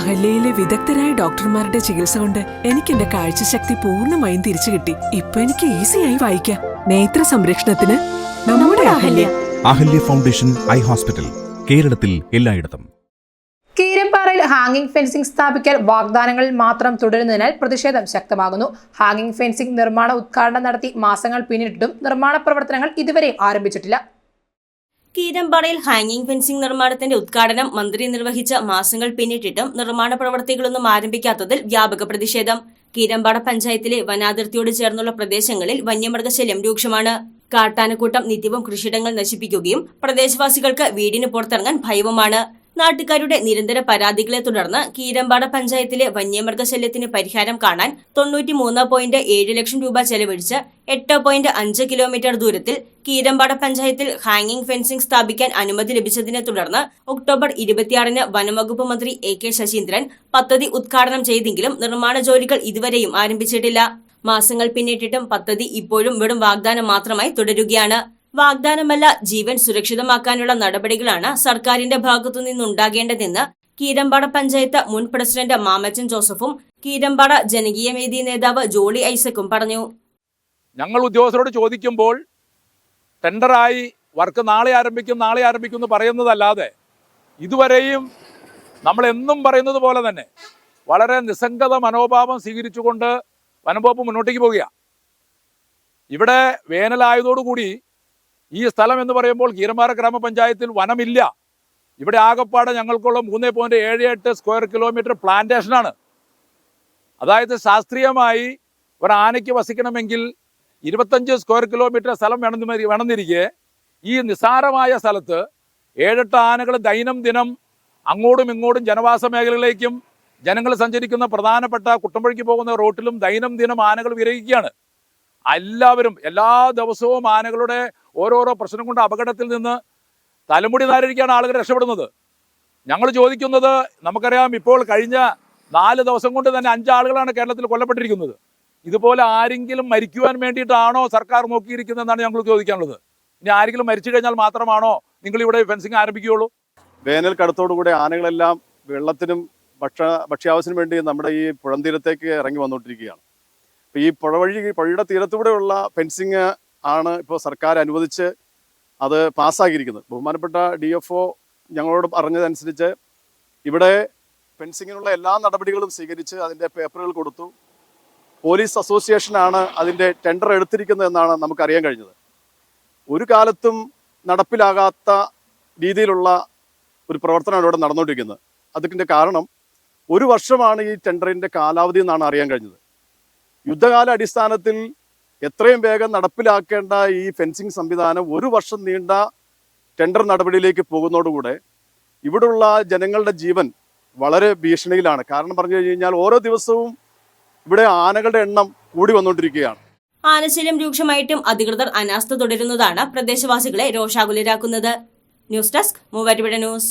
അഹല്യയിലെ വിദഗ്ധരായ ഡോക്ടർമാരുടെ ചികിത്സ കൊണ്ട് എനിക്ക് എന്റെ കാഴ്ചശക്തി പൂർണമായും തിരിച്ചു കിട്ടി. ഇപ്പൊ എനിക്ക് ഈസിയായി വായിക്കാം. നേത്ര സംരക്ഷണത്തിന് നമ്മുടെ Ahalya. Ahalya. Foundation eye hospital കേരളത്തിൽ എല്ലായിടത്തും. കീരമ്പാറയിൽ ഹാങ്ങിംഗ് ഫെൻസിംഗ് സ്ഥാപിക്കൽ വാഗ്ദാനങ്ങളിൽ മാത്രം തുടരുന്നതിനാൽ പ്രതിഷേധം ശക്തമാകുന്നു. ഹാങ്ങിംഗ് ഫെൻസിംഗ് നിർമ്മാണ ഉദ്ഘാടനം നടത്തി മാസങ്ങൾ പിന്നിട്ടിട്ടും നിർമ്മാണ പ്രവർത്തനങ്ങൾ ഇതുവരെ ആരംഭിച്ചിട്ടില്ല. കീരമ്പാറയിൽ ഹാങ്ങിംഗ് ഫെൻസിംഗ് നിർമ്മാണത്തിന്റെ ഉദ്ഘാടനം മന്ത്രി നിർവഹിച്ച മാസങ്ങൾ പിന്നിട്ടിട്ടും നിർമ്മാണ പ്രവർത്തികളൊന്നും ആരംഭിക്കാത്തതിൽ വ്യാപക പ്രതിഷേധം. കീരമ്പാറ പഞ്ചായത്തിലെ വനാതിർത്തിയോട് ചേർന്നുള്ള പ്രദേശങ്ങളിൽ വന്യമൃഗശല്യം രൂക്ഷമാണ്. കാട്ടാനക്കൂട്ടം നിത്യവും കൃഷിയിടങ്ങൾ നശിപ്പിക്കുകയും പ്രദേശവാസികൾക്ക് വീടിന് പുറത്തിറങ്ങാൻ ഭയവുമാണ്. നാട്ടുകാരുടെ നിരന്തര പരാതികളെ തുടർന്ന് കീരമ്പാട പഞ്ചായത്തിലെ വന്യമൃഗശല്യത്തിന് പരിഹാരം കാണാൻ തൊണ്ണൂറ്റിമൂന്ന് പോയിന്റ് ഏഴ് ലക്ഷം രൂപ ചെലവഴിച്ച് എട്ട് പോയിന്റ് അഞ്ച് കിലോമീറ്റർ ദൂരത്തിൽ കീരമ്പാട പഞ്ചായത്തിൽ ഹാങ്ങിംഗ് ഫെൻസിംഗ് സ്ഥാപിക്കാൻ അനുമതി ലഭിച്ചതിനെ തുടർന്ന് ഒക്ടോബർ ഇരുപത്തിയാറിന് വനംവകുപ്പ് മന്ത്രി എ കെ ശശീന്ദ്രൻ പദ്ധതി ഉദ്ഘാടനം ചെയ്തെങ്കിലും നിർമ്മാണ ജോലികൾ ഇതുവരെയും ആരംഭിച്ചിട്ടില്ല. മാസങ്ങൾ പിന്നിട്ടിട്ടും പദ്ധതി ഇപ്പോഴും വെറും വാഗ്ദാനം മാത്രമായി തുടരുകയാണ്. വാഗ്ദാനമല്ല ജീവൻ സുരക്ഷിതമാക്കാനുള്ള നടപടികളാണ് സർക്കാരിന്റെ ഭാഗത്തു നിന്നുണ്ടാകേണ്ടതെന്ന് കീരമ്പാട പഞ്ചായത്ത് മുൻ പ്രസിഡന്റ് മാമച്ചൻ ജോസഫും കീരമ്പാട ജനകീയ വേദി നേതാവ് ജോളി ഐസക്കും പറഞ്ഞു. ഞങ്ങൾ ഉദ്യോഗസ്ഥരോട് ചോദിക്കുമ്പോൾ ടെൻഡറായി വർക്ക് നാളെ ആരംഭിക്കും നാളെ ആരംഭിക്കും എന്ന് പറയുന്നതല്ലാതെ ഇതുവരെയും നമ്മൾ എന്നും പറയുന്നത് പോലെ തന്നെ വളരെ നിസ്സംഗത മനോഭാവം സ്വീകരിച്ചുകൊണ്ട് വനംവകുപ്പ് മുന്നോട്ടേക്ക് പോവുകയാണ്. ഇവിടെ വേനലായതോടുകൂടി ഈ സ്ഥലം എന്ന് പറയുമ്പോൾ കീരമാറ ഗ്രാമപഞ്ചായത്തിൽ വനമില്ല. ഇവിടെ ആകപ്പാടെ ഞങ്ങൾക്കുള്ള മൂന്ന് പോയിന്റ് ഏഴ് എട്ട് സ്ക്വയർ കിലോമീറ്റർ പ്ലാന്റേഷനാണ് അതായത് ശാസ്ത്രീയമായി ഒരു ആനയ്ക്ക് വസിക്കണമെങ്കിൽ ഇരുപത്തഞ്ച് സ്ക്വയർ കിലോമീറ്റർ സ്ഥലം വേണമെന്ന് വേണമെന്നിരിക്കെ. ഈ നിസ്സാരമായ സ്ഥലത്ത് ഏഴെട്ട് ആനകൾ ദൈനംദിനം അങ്ങോട്ടും ഇങ്ങോട്ടും ജനവാസ മേഖലകളിലേക്കും ജനങ്ങൾ സഞ്ചരിക്കുന്ന പ്രധാനപ്പെട്ട കുട്ടമ്പഴിക്ക് പോകുന്ന റോട്ടിലും ദൈനംദിനം ആനകൾ വിരയിക്കുകയാണ്. എല്ലാവരും എല്ലാ ദിവസവും ആനകളുടെ ഓരോരോ പ്രശ്നം കൊണ്ട് അപകടത്തിൽ നിന്ന് തലമുടി നാരിരിക്കാണ് ആളുകൾ രക്ഷപ്പെടുന്നത്. ഞങ്ങൾ ചോദിക്കുന്നത് നമുക്കറിയാം ഇപ്പോൾ കഴിഞ്ഞ നാല് ദിവസം കൊണ്ട് തന്നെ അഞ്ചാളുകളാണ് കേരളത്തിൽ കൊല്ലപ്പെട്ടിരിക്കുന്നത്. ഇതുപോലെ ആരെങ്കിലും മരിക്കുവാൻ വേണ്ടിയിട്ടാണോ സർക്കാർ നോക്കിയിരിക്കുന്നതെന്നാണ് ഞങ്ങൾ ചോദിക്കാനുള്ളത്. ഇനി ആരെങ്കിലും മരിച്ചു കഴിഞ്ഞാൽ മാത്രമാണോ നിങ്ങൾ ഇവിടെ ഫെൻസിങ് ആരംഭിക്കുകയുള്ളൂ? വേനൽ കടത്തോടുകൂടി ആനകളെല്ലാം വെള്ളത്തിനും ഭക്ഷ ഭക്ഷ്യാവശ്യത്തിനും വേണ്ടി നമ്മുടെ ഈ പുഴന്തീരത്തേക്ക് ഇറങ്ങി വന്നുകൊണ്ടിരിക്കുകയാണ്. അപ്പോൾ ഈ പുഴ വഴി പുഴയുടെ തീരത്തൂടെയുള്ള ഫെൻസിങ് ആണ് ഇപ്പോൾ സർക്കാർ അനുവദിച്ച് അത് പാസ്സാക്കിയിരിക്കുന്നത്. ബഹുമാനപ്പെട്ട ഡി എഫ് ഒ ഞങ്ങളോട് പറഞ്ഞതനുസരിച്ച് ഇവിടെ ഫെൻസിങ്ങിനുള്ള എല്ലാ നടപടികളും സ്വീകരിച്ച് അതിന്റെ പേപ്പറുകൾ കൊടുത്തു. പോലീസ് അസോസിയേഷനാണ് അതിന്റെ ടെൻഡർ എടുത്തിരിക്കുന്നത് എന്നാണ് നമുക്കറിയാൻ കഴിഞ്ഞത്. ഒരു കാലത്തും നടപ്പിലാകാത്ത രീതിയിലുള്ള ഒരു പ്രവർത്തനമാണ് ഇവിടെ നടന്നുകൊണ്ടിരിക്കുന്നത്. അതിന്റെ കാരണം ഒരു വർഷമാണ് ഈ ടെൻഡറിന്റെ കാലാവധി എന്നാണ് അറിയാൻ കഴിഞ്ഞത്. യുദ്ധകാല അടിസ്ഥാനത്തിൽ എത്രയും വേഗം നടപ്പിലാക്കേണ്ട ഈ ഫെൻസിങ് സംവിധാനം ഒരു വർഷം നീണ്ട ടെൻഡർ നടപടിയിലേക്ക് പോകുന്നതോടുകൂടെ ഇവിടുള്ള ജനങ്ങളുടെ ജീവൻ വളരെ ഭീഷണിയിലാണ്. കാരണം പറഞ്ഞു കഴിഞ്ഞാൽ ഓരോ ദിവസവും ഇവിടെ ആനകളുടെ എണ്ണം കൂടി വന്നുകൊണ്ടിരിക്കുകയാണ്. ആനശല്യം രൂക്ഷമായിട്ടും അധികൃതർ അനാസ്ഥ തുടരുന്നതാണ് പ്രദേശവാസികളെ രോഷാകുലരാക്കുന്നത്. News desk Muvattupuzha news.